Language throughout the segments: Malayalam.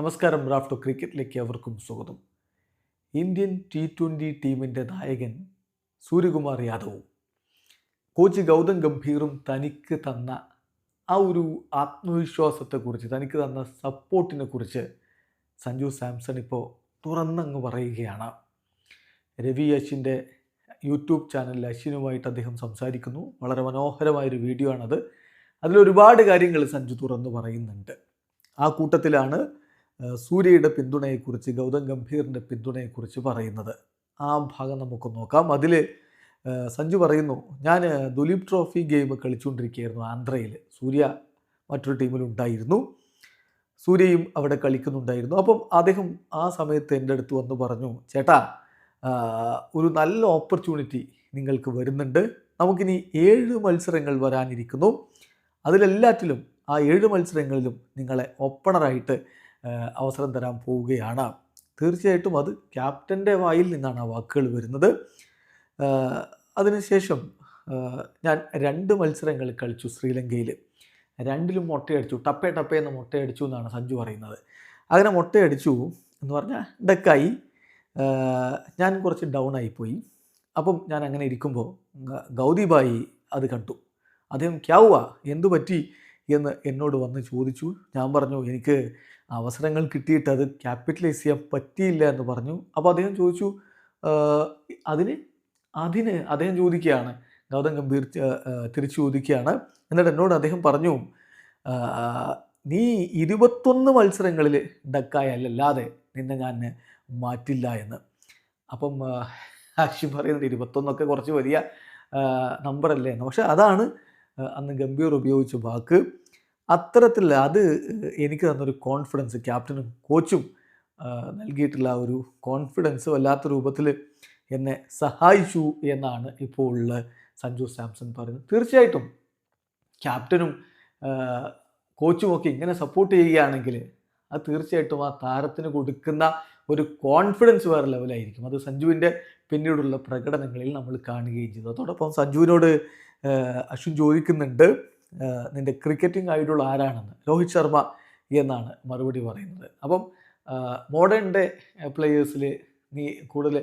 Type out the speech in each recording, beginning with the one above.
നമസ്കാരം റാഫ്റ്റോ ക്രിക്കറ്റിലേക്ക് അവർക്കും സ്വാഗതം. ഇന്ത്യൻ ടി ട്വന്റി ടീമിന്റെ നായകൻ സൂര്യകുമാർ യാദവും കോച്ച് ഗൗതം ഗംഭീറും തനിക്ക് തന്ന ആ ഒരു ആത്മവിശ്വാസത്തെക്കുറിച്ച് തനിക്ക് തന്ന സപ്പോർട്ടിനെ കുറിച്ച് സഞ്ജു സാംസൺ ഇപ്പോൾ തുറന്നങ്ങ് പറയുകയാണ്. രവി അശ്വിന്റെ യൂട്യൂബ് ചാനലിൽ അശ്വിനുമായിട്ട് അദ്ദേഹം സംസാരിക്കുന്നു. വളരെ മനോഹരമായൊരു വീഡിയോ ആണത് അതിലൊരുപാട് കാര്യങ്ങൾ സഞ്ജു തുറന്നു പറയുന്നുണ്ട്. ആ കൂട്ടത്തിലാണ് സൂര്യയുടെ പിന്തുണയെക്കുറിച്ച് ഗൗതം ഗംഭീറിന്റെ പിന്തുണയെക്കുറിച്ച് പറയുന്നത്. ആ ഭാഗം നമുക്ക് നോക്കാം. അതിൽ സഞ്ജു പറയുന്നു ഞാൻ ദുലീപ് ട്രോഫി ഗെയിം കളിച്ചുകൊണ്ടിരിക്കുകയായിരുന്നു ആന്ധ്രയിൽ സൂര്യ മറ്റൊരു ടീമിലുണ്ടായിരുന്നു സൂര്യയും അവിടെ കളിക്കുന്നുണ്ടായിരുന്നു. അപ്പം അദ്ദേഹം ആ സമയത്ത് എന്റെ അടുത്ത് വന്ന് പറഞ്ഞു ചേട്ടാ ഒരു നല്ല ഓപ്പർച്യൂണിറ്റി നിങ്ങൾക്ക് വരുന്നുണ്ട്. നമുക്കിനി ഏഴ് മത്സരങ്ങൾ വരാനിരിക്കുന്നു. അതിലെല്ലാറ്റിലും ആ ഏഴ് മത്സരങ്ങളിലും നിങ്ങളെ ഓപ്പണറായിട്ട് അവസരം തരാൻ പോവുകയാണ്. തീർച്ചയായിട്ടും അത് ക്യാപ്റ്റന്റെ വായിൽ നിന്നാണ് ആ വാക്കുകൾ വരുന്നത്. അതിനുശേഷം ഞാൻ രണ്ട് മത്സരങ്ങൾ കളിച്ചു ശ്രീലങ്കയിൽ രണ്ടിലും മുട്ടയടിച്ചു. ടപ്പേ ടപ്പേ എന്ന് മുട്ടയടിച്ചു എന്നാണ് സഞ്ജു പറയുന്നത്. അങ്ങനെ മുട്ടയടിച്ചു എന്ന് പറഞ്ഞാൽ ഡക്കായി. ഞാൻ കുറച്ച് ഡൗൺ ആയിപ്പോയി അപ്പം ഞാൻ അങ്ങനെ ഇരിക്കുമ്പോൾ ഗൗതിബായി അത് കണ്ടു. അദ്ദേഹം ക്യാവുക എന്തു പറ്റി എന്ന് എന്നോട് വന്ന് ചോദിച്ചു. ഞാൻ പറഞ്ഞു എനിക്ക് അവസരങ്ങൾ കിട്ടിയിട്ട് അത് ക്യാപിറ്റലൈസ് ചെയ്യാൻ പറ്റിയില്ല എന്ന് പറഞ്ഞു. അപ്പോൾ അദ്ദേഹം ചോദിച്ചു "ആ, അതിന് അതിന് അദ്ദേഹം ചോദിക്കുകയാണ് ഗൗതം ഗംഭീർ തിരിച്ചു ചോദിക്കുകയാണ്. എന്നിട്ട് എന്നോട് അദ്ദേഹം പറഞ്ഞു നീ ഇരുപത്തൊന്ന് മത്സരങ്ങളിൽ ഡക്കായല്ലാതെ നിന്നെ ഞാൻ മാറ്റില്ല എന്ന്. അപ്പം ആക്ഷി പറയുന്നത് ഇരുപത്തൊന്നൊക്കെ കുറച്ച് വലിയ നമ്പറല്ലേ എന്ന്. പക്ഷേ അതാണ് അന്ന് ഗംഭീർ ഉപയോഗിച്ച വാക്ക്. അത്തരത്തിൽ അത് എനിക്ക് തന്നൊരു കോൺഫിഡൻസ് ക്യാപ്റ്റനും കോച്ചും നൽകിയിട്ടുള്ള ഒരു കോൺഫിഡൻസ് വല്ലാത്ത രൂപത്തിൽ എന്നെ സഹായിച്ചു എന്നാണ് ഇപ്പോൾ ഉള്ള സഞ്ജു സാംസൺ പറയുന്നത്. തീർച്ചയായിട്ടും ക്യാപ്റ്റനും കോച്ചും ഒക്കെ ഇങ്ങനെ സപ്പോർട്ട് ചെയ്യുകയാണെങ്കിൽ അത് തീർച്ചയായിട്ടും ആ താരത്തിന് കൊടുക്കുന്ന ഒരു കോൺഫിഡൻസ് വേറെ ലെവലായിരിക്കും അത് സഞ്ജുവിന്റെ പിന്നീടുള്ള പ്രകടനങ്ങളിൽ നമ്മൾ കാണുകയും ചെയ്തു. അതോടൊപ്പം സഞ്ജുവിനോട് അശ്വിൻ ചോദിക്കുന്നുണ്ട് നിന്റെ ക്രിക്കറ്റിംഗ് ഐഡോൾ ആരാണെന്ന്? രോഹിത് ശർമ്മ എന്നാണ് മറുപടി പറയുന്നത്. അപ്പം മോഡേൺ ഡേ പ്ലേയേഴ്സിൽ നീ കൂടുതൽ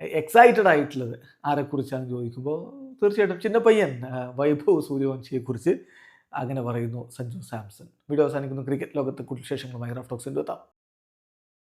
എക്സൈറ്റഡ് ആയിട്ടുള്ളത് ആരെക്കുറിച്ചാണ് ചോദിക്കുമ്പോൾ തീർച്ചയായിട്ടും ചിന്ന പയ്യൻ വൈഭവ് സൂര്യവംശിയെക്കുറിച്ച് അങ്ങനെ പറയുന്നു സഞ്ജു സാംസൺ. വീഡിയോ അവസാനിക്കുന്നു. ക്രിക്കറ്റ് ലോകത്തെ കുറിച്ച് ശേഷങ്ങളുമായി റഫ് ടോക്സിന്റെ എത്താം.